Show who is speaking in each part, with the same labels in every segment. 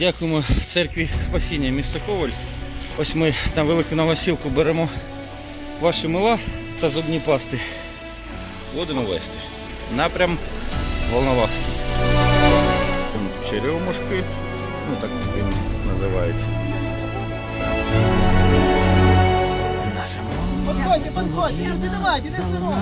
Speaker 1: Дякуємо церкві Спасіння місто Коваль. Ось ми на велику новосілку беремо ваші мила та зубні пасти. Будемо вести. Напрям Волновахський. Черемушки, ну так він називається.
Speaker 2: Подходьте, подходьте, люди, давайте, не симо.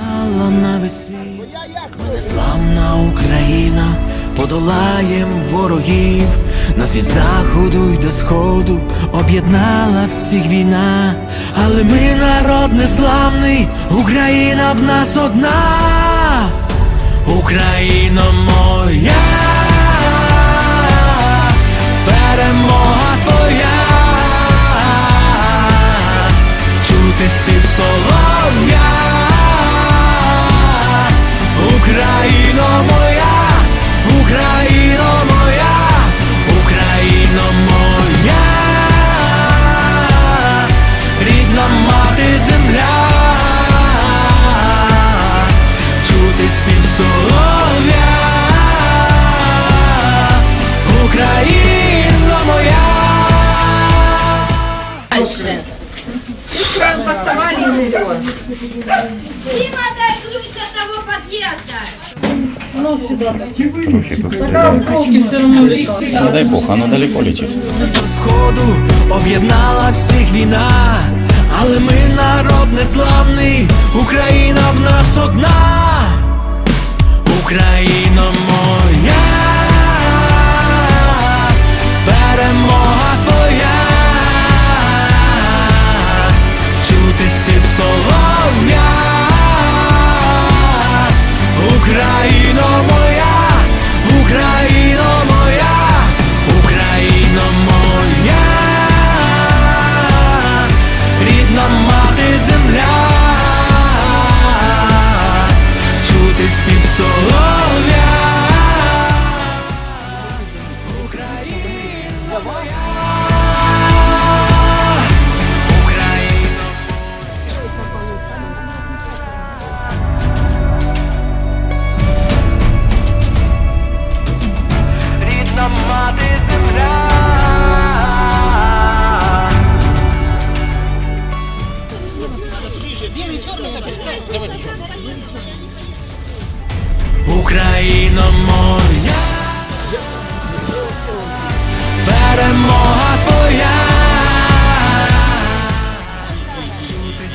Speaker 3: Незламна Україна, подолаєм ворогів, нас від заходу й до сходу об'єднала всіх війна, але ми народ незламний, Україна в нас одна, Україна моя, перемога твоя. Чути спів солов'я, Україно моя, Україно моя, Україно моя, рідна мати земля, чути спів солов'я, Україно моя.
Speaker 4: Дальше. Строим поставали и все.
Speaker 5: Дима, дай ключ от.
Speaker 4: Осколки все равно летят.
Speaker 1: Не дай Бог, воно далеко летит.
Speaker 3: до сходу об'єднала всіх війна, але ми народ незламний, Україна земля, чути спів соло. Україно моя, перемога твоя. Чути